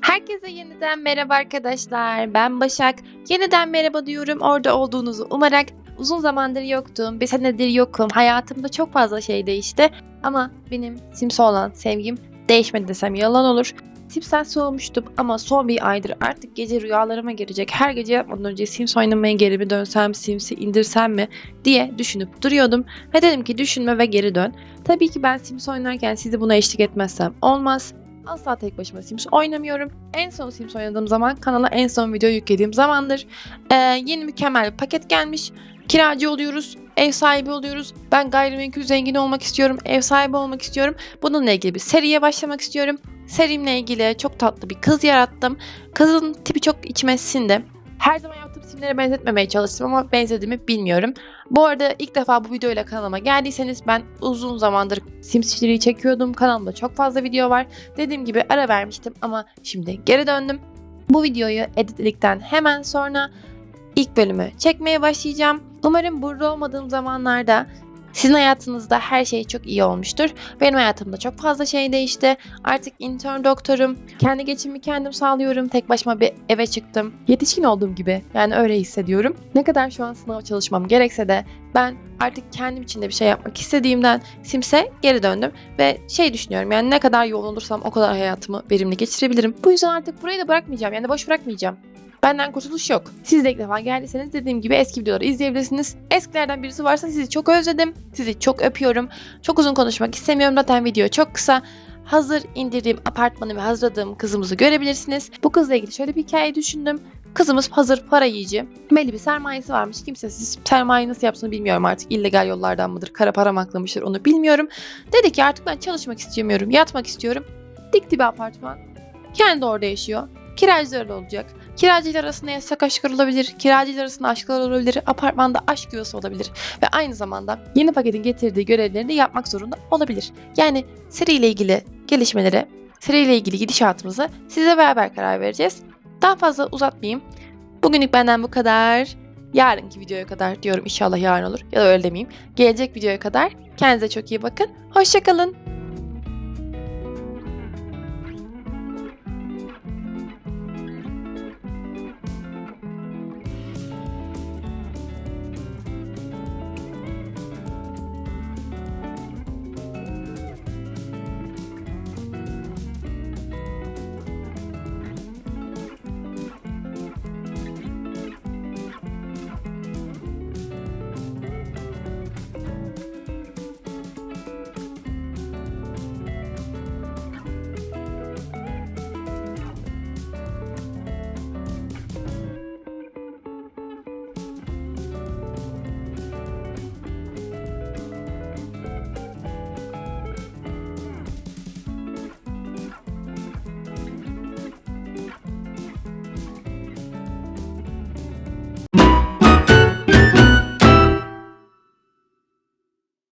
Herkese yeniden merhaba arkadaşlar. Ben Başak. Yeniden merhaba diyorum orada olduğunuzu umarak. Uzun zamandır yoktum. Bir senedir yokum. Hayatımda çok fazla şey değişti. Ama benim Sims'e olan sevgim değişmedi desem yalan olur. Sims'ten soğumuştum ama son bir aydır artık gece rüyalarıma girecek. Her gece yapmadan önce Sims oynamaya geri mi dönsem, Sims'i indirsem mi diye düşünüp duruyordum. Ve dedim ki düşünme ve geri dön. Tabii ki ben Sims oynarken sizi buna eşlik etmezsem olmaz. Asla tek başıma Sims oynamıyorum. En son Sims oynadığım zaman kanala en son video yüklediğim zamandır. Ee, yeni mükemmel bir paket gelmiş. Kiracı oluyoruz, ev sahibi oluyoruz. Ben gayrimenkul zengini olmak istiyorum, ev sahibi olmak istiyorum. Bununla ilgili bir seriye başlamak istiyorum. Serimle ilgili çok tatlı bir kız yarattım. Kızın tipi çok içime sindi. Her zaman yaptığım simlere benzetmemeye çalıştım ama benzediğimi bilmiyorum. Bu arada ilk defa bu videoyla kanalıma geldiyseniz ben uzun zamandır Sims içeriği çekiyordum. Kanalımda çok fazla video var. Dediğim gibi ara vermiştim ama şimdi geri döndüm. Bu videoyu editledikten hemen sonra ilk bölümü çekmeye başlayacağım. Umarım burada olmadığım zamanlarda sizin hayatınızda her şey çok iyi olmuştur. Benim hayatımda çok fazla şey değişti. Artık intern doktorum. Kendi geçimimi kendim sağlıyorum. Tek başıma bir eve çıktım. Yetişkin olduğum gibi. Yani öyle hissediyorum. Ne kadar şu an sınav çalışmam gerekse de ben artık kendim için de bir şey yapmak istediğimden Sims'e geri döndüm. Ve şey düşünüyorum yani ne kadar yoğun olursam o kadar hayatımı verimli geçirebilirim. Bu yüzden artık burayı da bırakmayacağım. Yani boş bırakmayacağım. Benden kurtuluş yok. Siz de ilk defa geldiyseniz dediğim gibi eski videoları izleyebilirsiniz. Eskilerden birisi varsa sizi çok özledim. Sizi çok öpüyorum. Çok uzun konuşmak istemiyorum. Zaten video çok kısa. Hazır indirdiğim apartmanı ve hazırladığım kızımızı görebilirsiniz. Bu kızla ilgili şöyle bir hikaye düşündüm. Kızımız hazır para yiyici. Belli bir sermayesi varmış. Kimsesiz sermaye nasıl yapsın bilmiyorum artık. illegal yollardan mıdır? Kara para mı aklamıştır onu bilmiyorum. Dedi ki artık ben çalışmak istemiyorum. Yatmak istiyorum. Dikti bir apartman. Kendi orada yaşıyor. Kiracıları da olacak. Kiracılar arasında yasak aşklar olabilir. Kiracılar arasında aşklar olabilir. Apartmanda aşk yuvası olabilir. Ve aynı zamanda yeni paketin getirdiği görevlerini de yapmak zorunda olabilir. Yani seriyle ilgili gelişmelere, seriyle ilgili gidişatımızı size beraber karar vereceğiz. Daha fazla uzatmayayım. Bugünlük benden bu kadar. Yarınki videoya kadar diyorum inşallah yarın olur ya da öyle demeyeyim. Gelecek videoya kadar kendinize çok iyi bakın. Hoşçakalın.